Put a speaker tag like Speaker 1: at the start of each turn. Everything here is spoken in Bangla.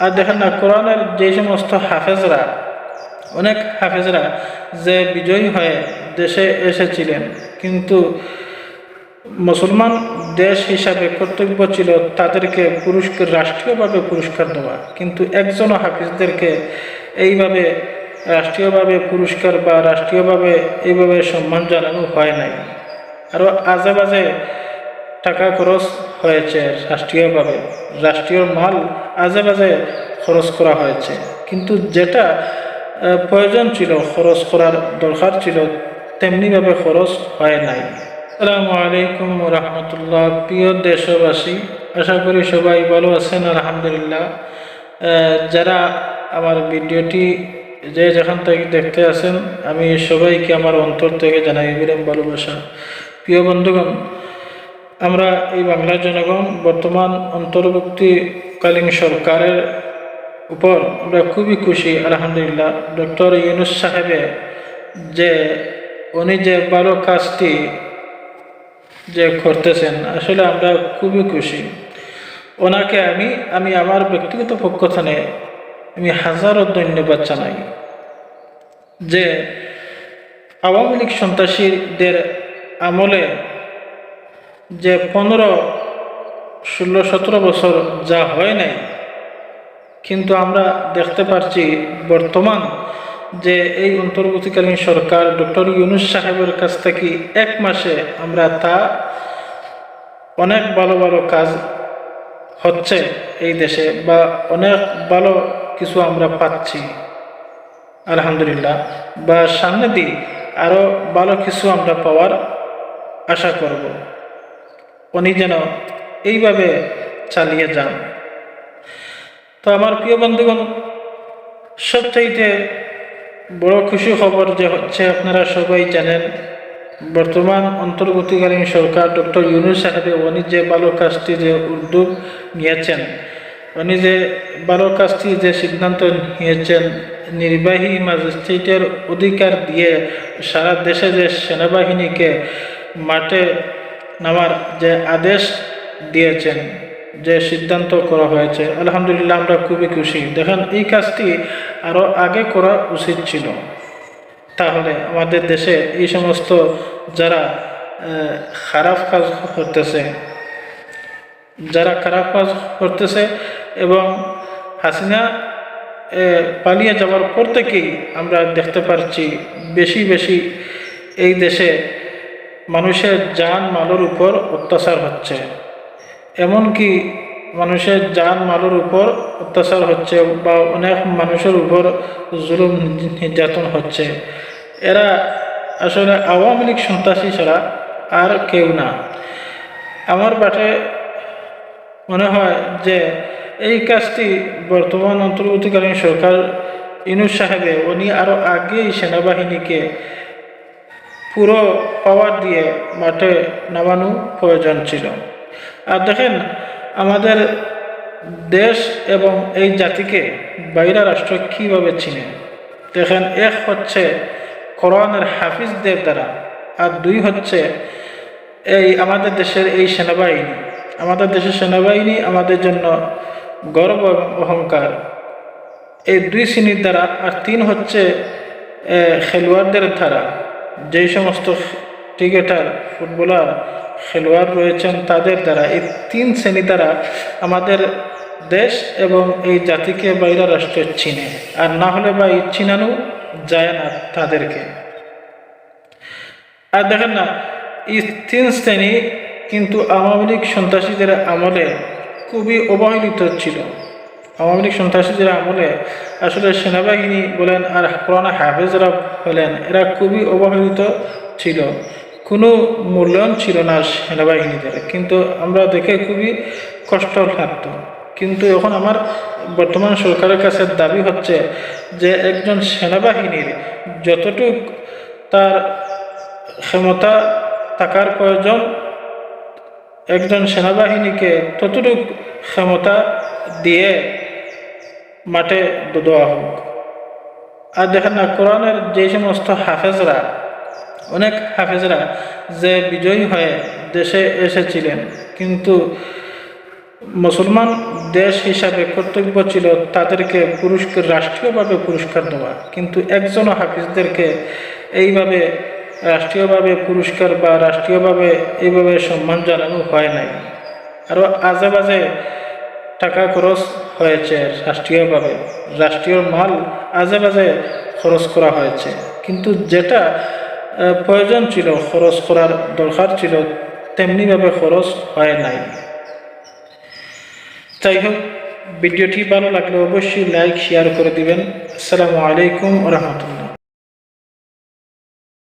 Speaker 1: আর দেখেন না, কোরআনের যে সমস্ত হাফেজরা, অনেক হাফেজরা যে বিজয়ী হয়ে দেশে এসেছিলেন, কিন্তু মুসলমান দেশ হিসাবে কর্তব্য ছিল তাদেরকে পুরস্কার রাষ্ট্রীয়ভাবে পুরস্কার দেওয়া। কিন্তু একজনও হাফিজদেরকে এইভাবে রাষ্ট্রীয়ভাবে পুরস্কার বা রাষ্ট্রীয়ভাবে এইভাবে সম্মান জানানো হয় নাই। আরও আজে বাজে টাকা খরচ হয়েছে রাষ্ট্রীয়ভাবে। রাষ্ট্রীয় মাল আজে বাজে খরচ করা হয়েছে। কিন্তু যেটা প্রয়োজন ছিল, খরচ করার দরকার ছিল, তেমনিভাবে খরচ হয় নাই। আসসালামু আলাইকুম রহমতুল্লাহ প্রিয় দেশবাসী, আশা করি সবাই ভালো আছেন, আলহামদুলিল্লাহ। যারা আমার ভিডিওটি যে যেখান থেকে দেখতে আছেন, আমি সবাইকে আমার অন্তর থেকে জানাই বিরাম ভালোবাসা। প্রিয় বন্ধুগণ আমরা এই বাংলার জনগণ বর্তমান অন্তর্বর্তীকালীন সরকারের উপর আমরা খুবই খুশি, আলহামদুলিল্লাহ। ডক্টর ইউনুস সাহেবে যে উনি যে ভালো কাজটি যে করতেছেন, আসলে আমরা খুবই খুশি। ওনাকে আমি আমি আমার ব্যক্তিগত পক্ষ থেকে আমি হাজারো ধন্যবাদ জানাই যে আওয়ামী লীগ সন্ত্রাসীদের আমলে যে পনেরো, ষোলো, সতেরো বছর যা হয় নাই, কিন্তু আমরা দেখতে পাচ্ছি বর্তমান যে এই অন্তর্বর্তীকালীন সরকার ডক্টর ইউনুস সাহেবের কাছ থেকে এক মাসে আমরা তা অনেক ভালো ভালো কাজ হচ্ছে এই দেশে বা অনেক ভালো কিছু আমরা পাচ্ছি, আলহামদুলিল্লাহ। বা সামনে দিই আরও ভালো কিছু আমরা পাওয়ার আশা করব। উনি যেন এইভাবে চালিয়ে যান। তো আমার প্রিয় বন্ধুগণ, সবচাইতে বড় খুশি খবর যে হচ্ছে, আপনারা সবাই জানেন, বর্তমান অন্তর্বর্তীকালীন সরকার ডক্টর ইউনুস সাহেবে উনি যে ভালো কাজটি যে উদ্যোগ নিয়েছেন, উনি যে ভালো কাজটি যে সিদ্ধান্ত নিয়েছেন, নির্বাহী ম্যাজিস্ট্রেটের অধিকার দিয়ে সারা দেশে যে সেনাবাহিনীকে মাঠে নামার যে আদেশ দিয়েছেন, যে সিদ্ধান্ত করা হয়েছে, আলহামদুলিল্লাহ আমরা খুবই খুশি। দেখেন, এই কাজটি আরও আগে করা উচিত ছিল। তাহলে আমাদের দেশে এই সমস্ত যারা খারাপ কাজ করতেছে, যারা খারাপ কাজ করতেছে এবং হাসিনা পালিয়ে যাওয়ার পর থেকেই আমরা দেখতে পাচ্ছি বেশি বেশি এই দেশে মানুষের যান মালের উপর অত্যাচার হচ্ছে। এমনকি মানুষের যান মালের উপর অত্যাচার হচ্ছে বা অনেক মানুষের উপর জুলুম নির্যাতন হচ্ছে। এরা আসলে আওয়ামী লীগ সন্ত্রাসী ছাড়া আর কেউ না। আমার বাটে মনে হয় যে এই কাজটি বর্তমান অন্তর্বর্তীকালীন সরকার ইনুস সাহেবে উনি আরও আগেই সেনাবাহিনীকে পুরো পাওয়ার দিয়ে মাঠে নামানো প্রয়োজন ছিল। আর দেখেন, আমাদের দেশ এবং এই জাতিকে বাইরা রাষ্ট্র কীভাবে চিনে? দেখেন, এক হচ্ছে কোরআনের হাফিজদের দ্বারা, আর দুই হচ্ছে এই আমাদের দেশের এই সেনাবাহিনী। আমাদের দেশের সেনাবাহিনী আমাদের জন্য গর্ব এবং অহংকার। এই দুই শ্রেণির দ্বারা, আর তিন হচ্ছে খেলোয়াড়দের দ্বারা। যেই সমস্ত ক্রিকেটার, ফুটবলার, খেলোয়াড় রয়েছেন তাদের দ্বারা, এই তিন শ্রেণি দ্বারা আমাদের দেশ এবং এই জাতিকে বাইরা রাষ্ট্র চিনে। আর না হলে বা এই চিনানো যায় না তাদেরকে। আর দেখেন না, এই তিন শ্রেণি কিন্তু আওয়ামী লীগ সন্ত্রাসীদের আমলে খুবই অবহেলিত ছিল। আওয়ামী লীগ সন্ত্রাসীদের আমলে আসলে সেনাবাহিনী বলেন আর পুরানা হাফেজরা হলেন এরা খুবই অবহেলিত ছিল। কোনো মূল্যায়ন ছিল না সেনাবাহিনীদের, কিন্তু আমরা দেখে খুবই কষ্ট লাগতো। কিন্তু এখন আমার বর্তমান সরকারের কাছে দাবি হচ্ছে যে একজন সেনাবাহিনীর যতটুক তার ক্ষমতা থাকার প্রয়োজন, একজন সেনাবাহিনীকে ততটুক ক্ষমতা দিয়ে মাঠে দেওয়া হোক। আর দেখেন না, কোরআনের যে সমস্ত হাফেজরা, অনেক হাফেজরা যে বিজয়ী হয়ে দেশে এসেছিলেন, কিন্তু মুসলমান দেশ হিসাবে কর্তব্য ছিল তাদেরকে পুরস্কার রাষ্ট্রীয়ভাবে পুরস্কার দেওয়া। কিন্তু একজন হাফিজদেরকে এইভাবে রাষ্ট্রীয়ভাবে পুরস্কার বা রাষ্ট্রীয়ভাবে এইভাবে সম্মান জানানো হয় নাই। আরও আজে বাজে টাকা খরচ হয়েছে রাষ্ট্রীয়ভাবে। রাষ্ট্রীয় মাল আজে বাজে খরচ করা হয়েছে। কিন্তু যেটা প্রয়োজন ছিল, খরচ করার দরকার ছিল, তেমনিভাবে খরচ হয় নাই। তাই হোক, ভিডিওটি ভালো লাগলে অবশ্যই লাইক, শেয়ার করে দিবেন। আসসালামু আলাইকুম রহমতুল্লাহ।